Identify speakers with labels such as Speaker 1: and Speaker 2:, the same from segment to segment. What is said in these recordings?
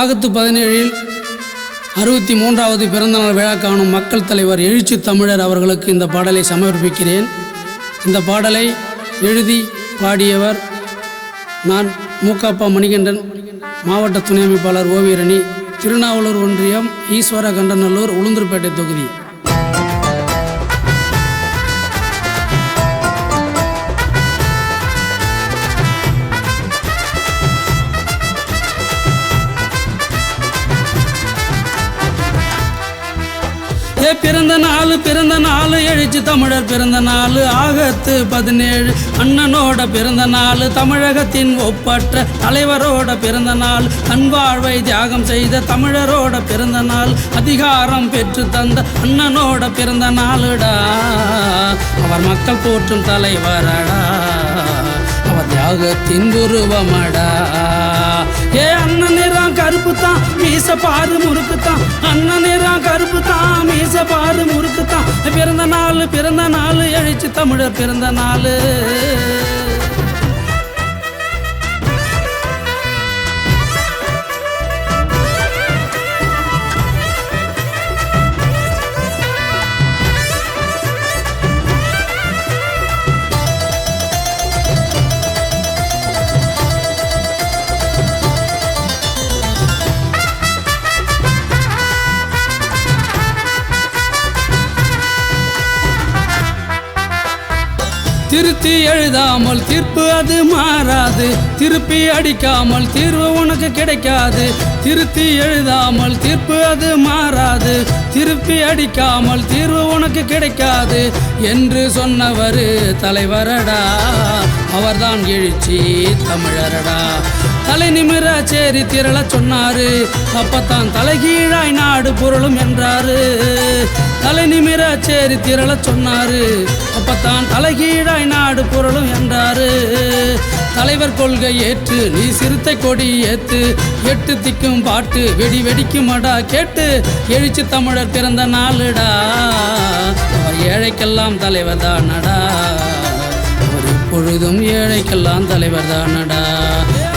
Speaker 1: ஆகத்து பதினேழில் அறுபத்தி மூன்றாவது பிறந்தநாள் விழா காணும் மக்கள் தலைவர் எழுச்சி தமிழர் அவர்களுக்கு இந்த பாடலை சமர்ப்பிக்கிறேன். இந்த பாடலை எழுதி பாடியவர் நான் மூக்காப்பா மணிகண்டன் மாவட்ட துணை அமைப்பாளர் ஓவியரணி திருநாவலூர் ஒன்றியம் ஈஸ்வர கண்டநல்லூர் உளுந்தூர்பேட்டை தொகுதி. பிறந்த நாள் பிறந்த நாள் எழுச்சி தமிழர் பிறந்த நாள் ஆகத்து பதினேழு அண்ணனோட பிறந்த நாள் தமிழகத்தின் ஒப்பற்ற தலைவரோட பிறந்த நாள் தன் வாழ்வை தியாகம் செய்த தமிழரோட பிறந்த நாள் அதிகாரம் பெற்று தந்த அண்ணனோட பிறந்த நாளுடா. அவர் மக்கள் போற்றும் தலைவரடா. அவர் தியாகத்தின் உருவமடா. ஏ அண்ணன் நிறம் கருப்பு தான் மீச பாரு முறுக்கு தான் அண்ணன் நிறம் கருப்பு தான் மீச பாரு முறுக்கு தான் பிறந்த நாள் பிறந்த நாள் எழுச்சி தமிழர் பிறந்த நாள். திருத்தி எழுதாமல் தீர்ப்பு அது மாறாது. திருப்பி அடிக்காமல் தீர்வு உனக்கு கிடைக்காது. திருத்தி எழுதாமல் தீர்ப்பு அது மாறாது. திருப்பி அடிக்காமல் தீர்வு உனக்கு கிடைக்காது. என்று சொன்னவர் தலைவரடா. அவர்தான் எழுச்சி தமிழரடா. தலை நிமிர சேரி திரள சொன்னாரு. அப்பத்தான் தலைகீழாய் நாடு பொருளும் என்றாரு. தலை நிமிர சேரி திரள சொன்னாரு. அப்பத்தான் தலைகீழாய் நாடு பொருளும் என்றாரு. தலைவர் கொள்கை ஏற்று நீ சிறுத்தை கொடி ஏத்து எட்டு திக்கும் பாட்டு வெடி வெடிக்குமடா கேட்டு எழுச்சி தமிழர் பிறந்த நாளுடா. ஏழைக்கெல்லாம் தலைவர் தானடா. பொழுதும் ஏழைக்கெல்லாம் தலைவர் தானடா.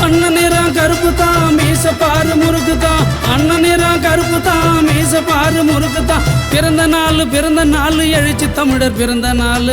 Speaker 1: அண்ணன் நிறம் கருப்பு தான் மீச பாரு முறுக்கு தான் அண்ணன் நிறம் கருப்பு தான் மீச பாரு முறுக்கு தான் பிறந்த நாள் பிறந்த நாள் எழுச்சி தமிழர் பிறந்த நாள்.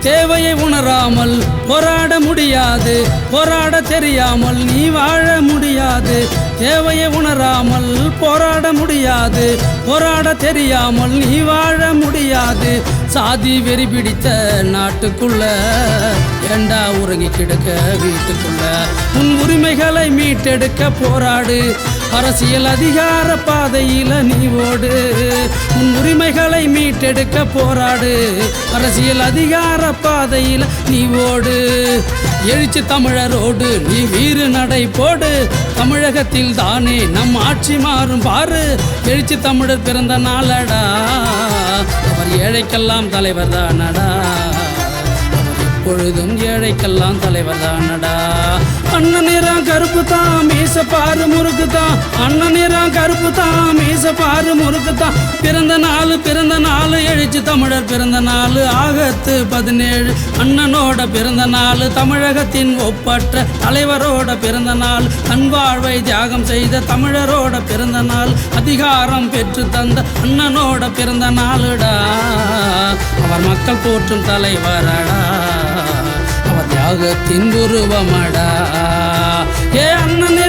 Speaker 1: தேவையை உணராமல் போராட முடியாது போராட தெரியாமல் நீ வாழ முடியாது. தேவையை உணராமல் போராட முடியாது போராட தெரியாமல் நீ வாழ முடியாது. சாதி வெறி பிடித்த நாட்டுக்குள்ள ஏண்டா உறங்கி கிடக்க வீட்டுக்குள்ள? உன் உரிமைகளை மீட்டெடுக்க போராடு. அரசியல் அதிகார பாதையில நீ ஓடு. உன் உரிமைகளை மீட்டெடுக்க போராடு. அரசியல் அதிகார பாதையில நீ ஓடு. எழுச்சி தமிழரோடு நீ வீறு நடை போடு. தமிழகத்தில் தானே நம் ஆட்சி மாறும் பாரு. எழுச்சி தமிழர் பிறந்த நாளடா. அவர் ஏழைக்கெல்லாம் தலைவர் தானடா. எப்பொழுதும் ஏழைக்கெல்லாம் தலைவர் தானடா. அண்ணன் நிறம் கருப்பு தான் மீச பாரு முறுக்கு தான் அண்ணன் நிறம் கருப்பு தான் மீச பாரு முறுக்கு தான் பிறந்த நாள் பிறந்த நாள் எழுச்சி தமிழர் பிறந்த நாள் ஆகத்து பதினேழு. அண்ணனோட பிறந்த நாள் தமிழகத்தின் ஒப்பற்ற தலைவரோட பிறந்த நாள். தன் வாழ்வை தியாகம் செய்த தமிழரோட பிறந்த நாள். அதிகாரம் பெற்று தந்த அண்ணனோட பிறந்த நாளுடா. அவர் மக்கள் போற்றும் தலைவரடா. அவர் தியாகத்தின் உருவமடா. ஏ அண்ணன்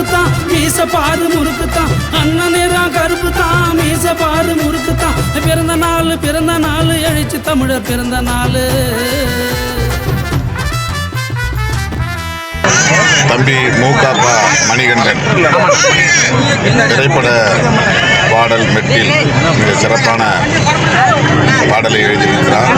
Speaker 1: கருப்பு தான் மீச பாரு முறுக்கு தான் அண்ணன் நிறம் கருப்பு தான் மீச பாரு முறுக்கு தான் பிறந்த நாள் பிறந்த நாள் எழுச்சி தமிழர் பிறந்த நாள்
Speaker 2: தம்பி மூகாப்பா மணிகண்டன் திரைப்பட பாடல் மெட்டில் மிக சிறப்பான பாடலை எழுதியிருக்கிறார்